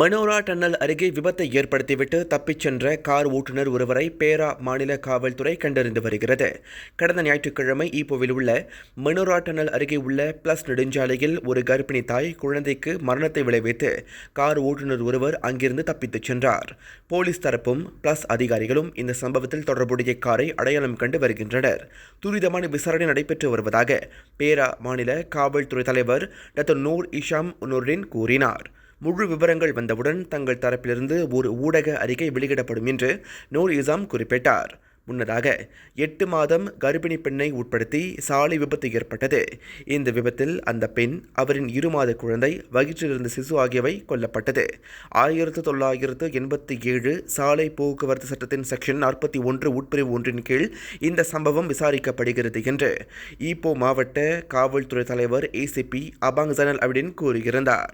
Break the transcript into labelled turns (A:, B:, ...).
A: Manora tunnel அருகே விபத்தை ஏற்படுத்திவிட்டு தப்பிச் சென்ற கார் ஓட்டுநர் ஒருவரை பேரா மாநில காவல்துறை கண்டறிந்து வருகிறது. கடந்த ஞாயிற்றுக்கிழமை ஈப்போவில் உள்ள மனோரா டன்னல் அருகே உள்ள பிளஸ் நெடுஞ்சாலையில் ஒரு கர்ப்பிணி தாய் குழந்தைக்கு மரணத்தை விளைவித்து கார் ஓட்டுநர் ஒருவர் அங்கிருந்து தப்பித்துச் சென்றார். போலீஸ் தரப்பும் பிளஸ் அதிகாரிகளும் இந்த சம்பவத்தில் தொடர்புடைய காரை அடையாளம் கண்டு வருகின்றனர். துரிதமான விசாரணை நடைபெற்று வருவதாக பேரா மாநில காவல்துறை தலைவர் டாக்டர் நூர் இஷாம் நூரின் கூறினார். முழு விவரங்கள் வந்தவுடன் தங்கள் தரப்பிலிருந்து ஒரு ஊடக அறிக்கை வெளியிடப்படும் என்று நூர் இசாம் குறிப்பிட்டார். முன்னதாக எட்டு மாதம் கர்ப்பிணி பெண்ணை உட்படுத்தி சாலை விபத்து ஏற்பட்டது. இந்த விபத்தில் அந்த பெண் அவரின் இரு மாத குழந்தை வயிற்றிலிருந்த சிசு ஆகியவை கொல்லப்பட்டது. ஆயிரத்து தொள்ளாயிரத்து எண்பத்தி ஏழு சாலை போக்குவரத்து சட்டத்தின் செக்ஷன் நாற்பத்தி ஒன்று உட்பிரிவு ஒன்றின் கீழ் இந்த சம்பவம் விசாரிக்கப்படுகிறது என்று ஈப்போ மாவட்ட காவல்துறை தலைவர் ஏசிபி அபாங் ஜனல் அபிடின் கூறியிருந்தார்.